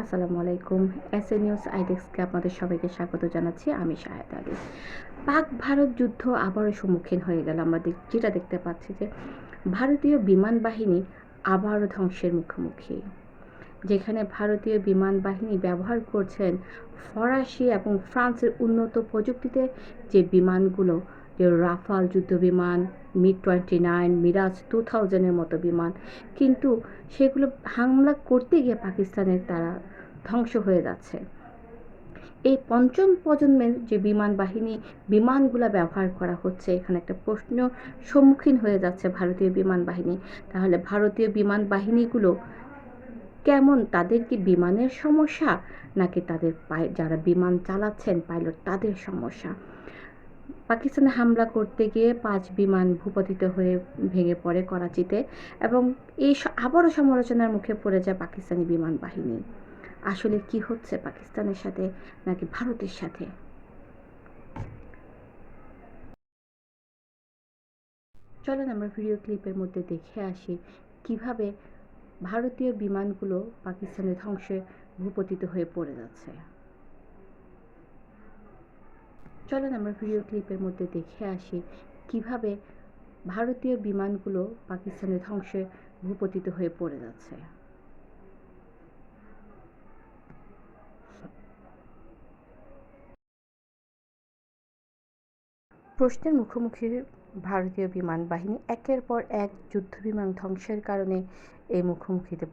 আসসালামু আলাইকুম। S A news, আইডেক্সকে আপনাদের সবাইকে স্বাগত জানাচ্ছি। আমি শাহেদ আলী। পাক ভারত যুদ্ধ আবারও সম্মুখীন হয়ে গেল। আমরা যেটা দেখতে পাচ্ছি যে, ভারতীয় বিমান বাহিনী আবারও ধ্বংসের মুখোমুখি। যেখানে ভারতীয় বিমান বাহিনী ব্যবহার করছেন ফরাসি এবং ফ্রান্সের উন্নত প্রযুক্তিতে যে বিমানগুলো, যে রাফাল যুদ্ধ বিমান MiG twenty nine Mirage two থাউজেন্ডের মতো বিমান। কিন্তু সেগুলো হামলা করতে গিয়ে পাকিস্তানের তারা ধ্বংস হয়ে যাচ্ছে। এই পঞ্চম প্রজন্মের যে বিমান বাহিনী, বিমানগুলো ব্যবহার করা হচ্ছে, এখানে একটা প্রশ্ন সম্মুখীন হয়ে যাচ্ছে ভারতীয় বিমান বাহিনী। তাহলে ভারতীয় বিমান বাহিনীগুলো কেমন? তাদের কি বিমানের সমস্যা? নাকি তাদের পাই, যারা বিমান চালাচ্ছেন, পাইলট, তাদের সমস্যা? পাকিস্তানে হামলা করতে গিয়ে পাঁচ বিমান ভূপতিত হয়ে ভেঙে পড়ে করাচিতে এবং এই আবারও সমালোচনার মুখে পড়ে যায় পাকিস্তানি বিমান বাহিনী। আসলে কি হচ্ছে পাকিস্তানের সাথে নাকি ভারতের সাথে? চলেন আমরা ভিডিও ক্লিপের মধ্যে দেখে আসি কীভাবে ভারতীয় বিমানগুলো পাকিস্তানের ধ্বংসে ভূপতিত হয়ে পড়ে যাচ্ছে। চলেন আমরা ভিডিও ক্লিপের মধ্যে দেখে আসি কীভাবে ভারতীয় বিমানগুলো পাকিস্তানের ধ্বংসে ভূপতিত হয়ে পড়ে যাচ্ছে। প্রশ্নের মুখোমুখি ভারতীয় বিমান বাহিনী একের পর এক যুদ্ধ বিমান ধ্বংসের কারণে এই মুখোমুখিতে